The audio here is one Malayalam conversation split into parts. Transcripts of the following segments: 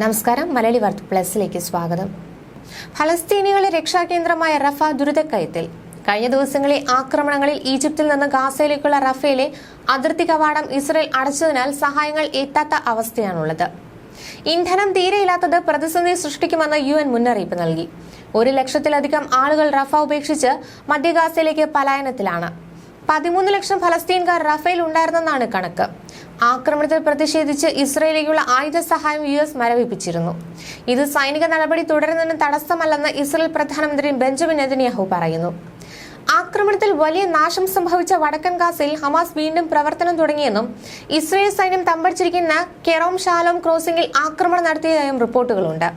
നമസ്കാരം. മലയാളി വാർത്ത പ്ലസിലേക്ക് സ്വാഗതം. ഫലസ്തീനികളെ രക്ഷാകേന്ദ്രമായ റഫ ദുരിതക്കയത്തിൽ കഴിഞ്ഞ ദിവസങ്ങളിലെ ആക്രമണങ്ങളിൽ ഈജിപ്തിൽ നിന്ന് ഗാസയിലേക്കുള്ള റഫയിലെ അതിർത്തി കവാടം ഇസ്രയേൽ അടച്ചതിനാൽ സഹായങ്ങൾ എത്താത്ത അവസ്ഥയാണുള്ളത്. ഇന്ധനം തീരെയില്ലാത്തത് പ്രതിസന്ധി സൃഷ്ടിക്കുമെന്ന് യു എൻ മുന്നറിയിപ്പ് നൽകി. ഒരു ലക്ഷത്തിലധികം ആളുകൾ റഫ ഉപേക്ഷിച്ച് മധ്യഗാസയിലേക്ക് പലായനത്തിലാണ്. പതിമൂന്ന് ലക്ഷം ഫലസ്തീൻകാർ റഫേൽ ഉണ്ടായിരുന്നെന്നാണ് കണക്ക്. ആക്രമണത്തിൽ പ്രതിഷേധിച്ച് ഇസ്രയേലിലേക്കുള്ള ആയുധ സഹായം യു എസ് മരവിപ്പിച്ചിരുന്നു. ഇത് സൈനിക നടപടി തുടരുന്നതിന് തടസ്സമല്ലെന്ന് ഇസ്രയേൽ പ്രധാനമന്ത്രി ബെഞ്ചമിൻ നെതന്യാഹു പറയുന്നു. ആക്രമണത്തിൽ വലിയ നാശം സംഭവിച്ച വടക്കൻ ഗാസയിൽ ഹമാസ് വീണ്ടും പ്രവർത്തനം തുടങ്ങിയെന്നും ഇസ്രയേൽ സൈന്യം തമ്പടിച്ചിരിക്കുന്ന കെറോം ഷാലോം ക്രോസിംഗിൽ ആക്രമണം നടത്തിയതായും റിപ്പോർട്ടുകളുണ്ട്.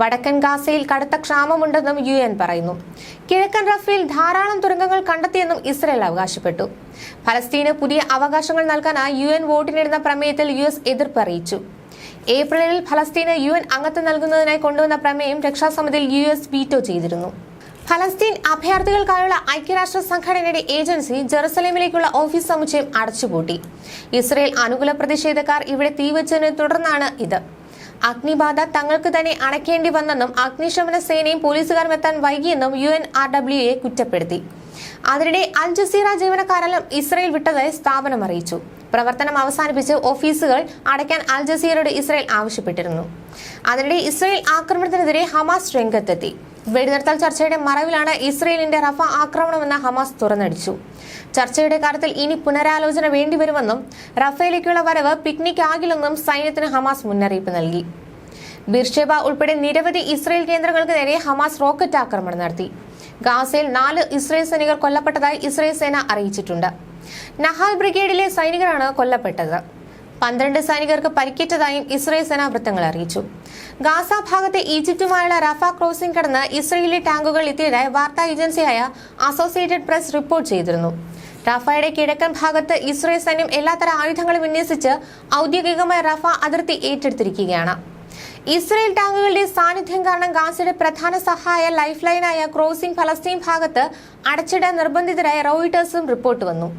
വടക്കൻ ഗാസയിൽ കടുത്ത ക്ഷാമമുണ്ടെന്നും യു എൻ പറയുന്നു. കിഴക്കൻ റഫേൽ ധാരാളം തുരങ്കങ്ങൾ കണ്ടെത്തിയെന്നും ഇസ്രയേൽ അവകാശപ്പെട്ടു. ഫലസ്തീന് പുതിയ അവകാശങ്ങൾ നൽകാനായി യു എൻ വോട്ടിനിടുന്ന പ്രമേയത്തിൽ യു എസ് എതിർപ്പ് അറിയിച്ചു. ഏപ്രിലിൽ ഫലസ്തീന് യു എൻ അംഗത്വം നൽകുന്നതിനായി കൊണ്ടുവന്ന പ്രമേയം രക്ഷാസമിതിയിൽ യു എസ് വീറ്റോ ചെയ്തിരുന്നു. ഫലസ്തീൻ അഭയാർത്ഥികൾക്കായുള്ള ഐക്യരാഷ്ട്ര സംഘടനയുടെ ഏജൻസി ജെറുസലേമിലേക്കുള്ള ഓഫീസ് സമുച്ചയം അടച്ചുപൂട്ടി. ഇസ്രയേൽ അനുകൂല പ്രതിഷേധക്കാർ ഇവിടെ തീവച്ചതിനെ തുടർന്നാണ് ഇത്. അഗ്നിബാധ തങ്ങൾക്ക് തന്നെ അടയ്ക്കേണ്ടി വന്നെന്നും അഗ്നിശമന സേനയും പോലീസുകാരും എത്താൻ വൈകിയെന്നും U N R W A കുറ്റപ്പെടുത്തി. അതിനിടെ അൽ ജസീറ ജീവനക്കാരെല്ലാം ഇസ്രയേൽ വിട്ടതായി സ്ഥാപനം അറിയിച്ചു. പ്രവർത്തനം അവസാനിപ്പിച്ച് ഓഫീസുകൾ അടയ്ക്കാൻ അൽ ജസീറയോട് ഇസ്രയേൽ ആവശ്യപ്പെട്ടിരുന്നു. അതിനിടെ ഇസ്രയേൽ ആക്രമണത്തിനെതിരെ ഹമാസ് രംഗത്തെത്തി. വെടിനിർത്തൽ ചർച്ചയുടെ മറവിലാണ് ഇസ്രയേലിന്റെ റഫ ആക്രമണമെന്ന് ഹമാസ് തുറന്നടിച്ചു. ചർച്ചയുടെ കാര്യത്തിൽ ഇനി പുനരാലോചന വേണ്ടിവരുമെന്നും റഫേലേക്കുള്ള വരവ് പിക്നിക് ആകില്ലെന്നും സൈന്യത്തിന് ഹമാസ് മുന്നറിയിപ്പ് നൽകി. ബിർഷേബ ഉൾപ്പെടെ നിരവധി ഇസ്രയേൽ കേന്ദ്രങ്ങൾക്ക് നേരെ ഹമാസ് റോക്കറ്റ് ആക്രമണം നടത്തി. ഗാസയിൽ നാല് ഇസ്രയേൽ സൈനികർ കൊല്ലപ്പെട്ടതായി ഇസ്രയേൽ സേന അറിയിച്ചിട്ടുണ്ട്. നഹാൽ ബ്രിഗേഡിലെ സൈനികരാണ് കൊല്ലപ്പെട്ടത്. പന്ത്രണ്ട് സൈനികർക്ക് പരിക്കേറ്റതായും ഇസ്രയേൽ സേനാ വൃത്തങ്ങൾ അറിയിച്ചു. ഗാസ ഭാഗത്തെ ഈജിപ്തുമായുള്ള റഫ ക്രോസിംഗ് കടന്ന് ഇസ്രയേലി ടാങ്കുകൾ എത്തിയതായി വാർത്താ ഏജൻസിയായ അസോസിയേറ്റഡ് പ്രസ് റിപ്പോർട്ട് ചെയ്തിരുന്നു. റഫയുടെ കിഴക്കൻ ഭാഗത്ത് ഇസ്രയേൽ സൈന്യം എല്ലാത്തര ആയുധങ്ങളും വിന്യസിച്ച് ഔദ്യോഗികമായി റഫ അതിർത്തി ഏറ്റെടുത്തിരിക്കുകയാണ്. ഇസ്രയേൽ ടാങ്കുകളുടെ സാന്നിധ്യം കാരണം ഗാസയുടെ പ്രധാന സഹായ ലൈഫ് ലൈനായ ക്രോസിംഗ് ഫലസ്തീൻ ഭാഗത്ത് അടച്ചിടാൻ നിർബന്ധിതരായ റോയിട്ടേഴ്സും റിപ്പോർട്ട് വന്നു.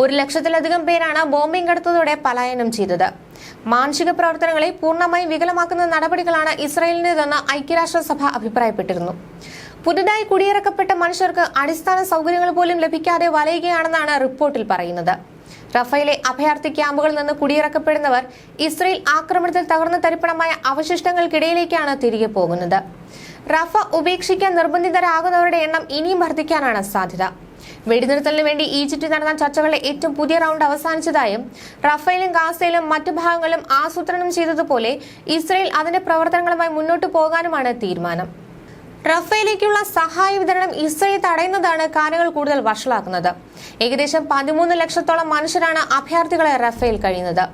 ഒരു ലക്ഷത്തിലധികം പേരാണ് ബോംബിംഗ് കടത്തതോടെ പലായനം ചെയ്തത്. മാനുഷിക പ്രവർത്തനങ്ങളെ പൂർണമായും വികലമാക്കുന്ന നടപടികളാണ് ഇസ്രായേലിന്റെതെന്ന് ഐക്യരാഷ്ട്രസഭ അഭിപ്രായപ്പെട്ടിരുന്നു. പുതുതായി കുടിയിറക്കപ്പെട്ട മനുഷ്യർക്ക് അടിസ്ഥാന സൗകര്യങ്ങൾ പോലും ലഭിക്കാതെ വലയുകയാണെന്നാണ് റിപ്പോർട്ടിൽ പറയുന്നത്. റഫയിലെ അഭയാർത്ഥി ക്യാമ്പുകളിൽ നിന്ന് കുടിയിറക്കപ്പെടുന്നവർ ഇസ്രയേൽ ആക്രമണത്തിൽ തകർന്ന തരിപ്പണമായ അവശിഷ്ടങ്ങൾക്കിടയിലേക്കാണ് തിരികെ പോകുന്നത്. റഫ ഉപേക്ഷിക്കാൻ നിർബന്ധിതരാകുന്നവരുടെ എണ്ണം ഇനിയും വർദ്ധിക്കാനാണ് സാധ്യത. വെടിനിർത്തലിന് വേണ്ടി ഈജിപ്തിൽ നടന്ന ചർച്ചകളുടെ ഏറ്റവും പുതിയ റൗണ്ട് അവസാനിച്ചതായും റഫേലും ഗാസയിലും മറ്റു ഭാഗങ്ങളും ആസൂത്രണം ചെയ്തതുപോലെ ഇസ്രയേൽ അതിന്റെ പ്രവർത്തനങ്ങളുമായി മുന്നോട്ടു പോകാനുമാണ് തീരുമാനം. റഫേലേക്കുള്ള സഹായ വിതരണം ഇസ്രയേൽ തടയുന്നതാണ് കാര്യങ്ങൾ കൂടുതൽ വഷളാക്കുന്നത്. ഏകദേശം പതിമൂന്ന് ലക്ഷത്തോളം മനുഷ്യരാണ് അഭയാർത്ഥികളെ റഫേൽ കഴിയുന്നത്.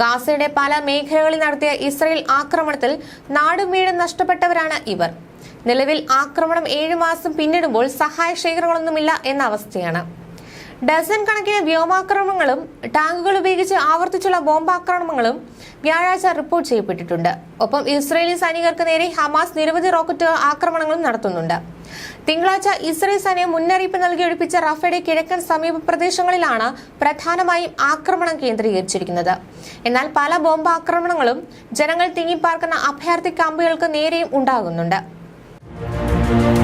ഗാസയുടെ പല മേഖലകളിൽ നടത്തിയ ഇസ്രയേൽ ആക്രമണത്തിൽ നാടും വീടും നഷ്ടപ്പെട്ടവരാണ് ഇവർ. നിലവിൽ ആക്രമണം ഏഴു മാസം പിന്നിടുമ്പോൾ സഹായ ശേഖരങ്ങളൊന്നുമില്ല എന്ന അവസ്ഥയാണ്. ഡസൻ കണക്കിന് വ്യോമാക്രമണങ്ങളും ടാങ്കുകൾ ഉപയോഗിച്ച് ആവർത്തിച്ചുള്ള ബോംബാക്രമണങ്ങളും വ്യാഴാഴ്ച റിപ്പോർട്ട് ചെയ്യപ്പെട്ടിട്ടുണ്ട്. ഒപ്പം ഇസ്രയേലി സൈനികർക്ക് നേരെ ഹമാസ് നിരവധി റോക്കറ്റ് ആക്രമണങ്ങളും നടത്തുന്നുണ്ട്. തിങ്കളാഴ്ച ഇസ്രയേൽ സൈന്യം മുന്നറിയിപ്പ് നൽകി ഒഴിപ്പിച്ച റഫയുടെ കിഴക്കൻ സമീപ പ്രദേശങ്ങളിലാണ് പ്രധാനമായും ആക്രമണം കേന്ദ്രീകരിച്ചിരിക്കുന്നത്. എന്നാൽ പല ബോംബാക്രമണങ്ങളും ജനങ്ങൾ തിങ്ങിപ്പാർക്കുന്ന അഭയാർത്ഥി ക്യാമ്പുകൾക്ക് നേരെയും ഉണ്ടാകുന്നുണ്ട്. Thank you.